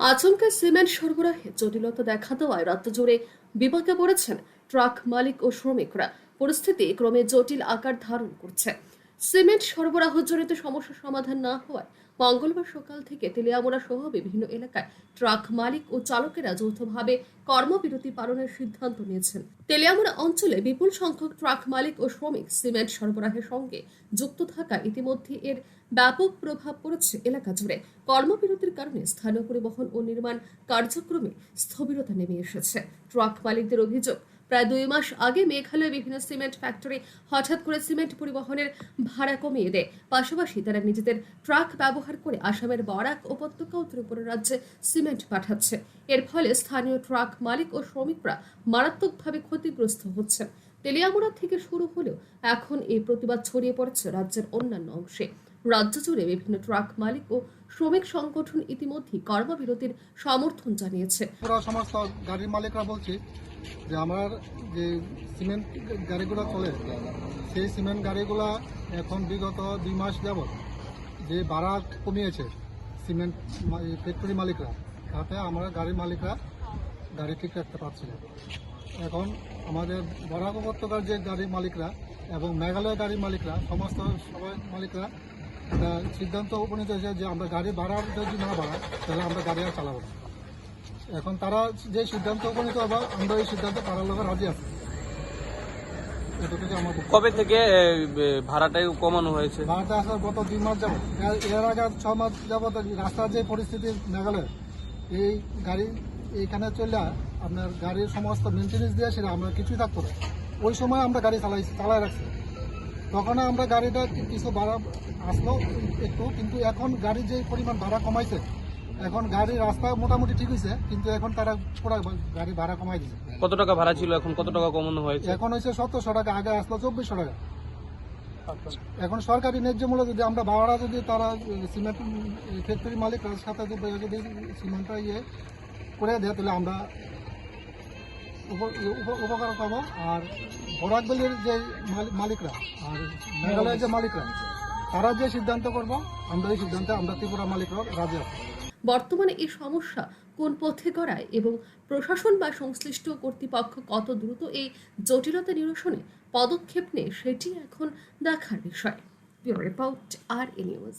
আচমকা সিমেন্ট সরবরাহে জটিলতা দেখা দেওয়ায় রাত জুড়ে বিপাকে পড়েছেন ট্রাক মালিক ও শ্রমিকরা। পরিস্থিতি ক্রমে জটিল আকার ধারণ করছে। সিমেন্ট সরবরাহজনিত সমস্যা সমাধান না হওয়ায় মঙ্গলবার সকাল থেকে তেলিয়ামোড়া সহ বিভিন্ন এলাকায় ট্রাক মালিক ও চালকেরা যৌথভাবে কর্মবিরতি পালনের সিদ্ধান্ত নিয়েছেন। তেলিয়ামোড়া অঞ্চলে বিপুল সংখ্যক ট্রাক মালিক ও শ্রমিক সিমেন্ট সরবরাহের সঙ্গে যুক্ত থাকা ইতিমধ্যে এর ব্যাপক প্রভাব পড়েছে এলাকা জুড়ে। কর্মবিরতির কারণে স্থানীয় পরিবহন ও নির্মাণ কার্যক্রমে স্থবিরতা নেমে এসেছে। ট্রাক মালিকদের অভিযোগ প্রায় দুই মাস আগে মেঘালয়ে বিভিন্ন সিমেন্ট ফ্যাক্টরি হঠাৎ করে সিমেন্ট পরিবহনের ভাড়া কমিয়ে দেয়। পাশাপাশি তারা নিজেদের ট্রাক ব্যবহার করে আসামের বরাক উপত্যকা ও ত্রিপুরা রাজ্যে সিমেন্ট পাঠাচ্ছে। এর ফলে স্থানীয় ট্রাক মালিক ও শ্রমিকরা মারাত্মকভাবে ক্ষতিগ্রস্ত হচ্ছেন। তেলিয়ামুড়া থেকে শুরু হলেও এখন এই প্রতিবাদ ছড়িয়ে পড়েছে রাজ্যের অন্যান্য অংশে। রাজ্য জুড়ে বিভিন্ন ট্রাক মালিক ও শ্রমিক সংগঠন ইতিমধ্যেই কর্মবিরতির সমর্থন জানিয়েছে। সমস্ত গাড়ির মালিকরা বলছি যে আমার যে সিমেন্ট গাড়িগুলো চলে, সেই সিমেন্ট গাড়িগুলো এখন বিগত দুই মাস যাবৎ যে ভাড়া কমিয়েছে সিমেন্ট ফ্যাক্টরি মালিকরা, তাতে আমরা গাড়ির মালিকরা গাড়ি ঠিক রাখতে পারছি না। এখন আমাদের বরাক উপত্যকার যে গাড়ির মালিকরা এবং মেঘালয় গাড়ির মালিকরা, সমস্ত সবাই মালিকরা সিদ্ধান্ত উপনীত হয়েছে যে আমরা গাড়ি ভাড়া যদি না বাড়ায় তাহলে আমরা গাড়ি আর চালাবো না। এখন তারা যে সিদ্ধান্ত উপনীত হবে আমরা এই সিদ্ধান্ত পাড়ার লোকের রাজি আছে। কবে থেকে এ, কমানো হয়েছে? ভারতে আসার গত দুই মাস যাবত এর- আগে ছ মাস যাবত রাস্তার যে পরিস্থিতি মেঘালয় এই গাড়ি এইখানে চলে আপনার গাড়ির সমস্ত মেনটেন্স দিয়ে সেটা আমরা কিছুই থাকতো না। ওই সময় আমরা গাড়ি চালাই চালাই রাখছি। তখন আমরা গাড়িটা কিছু ভাড়া আসলো একটু কিন্তু এখন গাড়ির যে পরিমাণ ভাড়া কমাইছে এখন গাড়ির রাস্তা মোটামুটি ঠিক হয়েছে কিন্তু এখন তারা পুরো গাড়ি ভাড়া কমাই দিচ্ছে কত টাকা ভাড়া ছিল এখন? কত টাকা কমানো হয়েছে? এখন হয়েছে সতেরোশো টাকা আগে আসলো চব্বিশশো টাকা। এখন সরকারি ন্যায্য মূল্য যদি আমরা ভাড়া যদি তারা সিমেন্ট ফ্যাক্টরি মালিকরার সাথে যদি সিমেন্টটা ইয়ে করে দেয় তাহলে আমরা উপ- উপ- উপকার পাবো। আর বরাকবেলির যে মালি- মালিকরা আর মেঘালয়ের যে মালিকরা তারা যে সিদ্ধান্ত করব, আমরা এই সিদ্ধান্তে, আমরা ত্রিপুরা মালিকরা রাজি আছি। বর্তমানে এই সমস্যা কোন পথে গড়ায় এবং প্রশাসন বা সংশ্লিষ্ট কর্তৃপক্ষ কত দ্রুত এই জটিলতা নিরসনে পদক্ষেপ নেয়, সেটি এখন দেখার বিষয়। রিপোর্ট, আর এ নিউজ।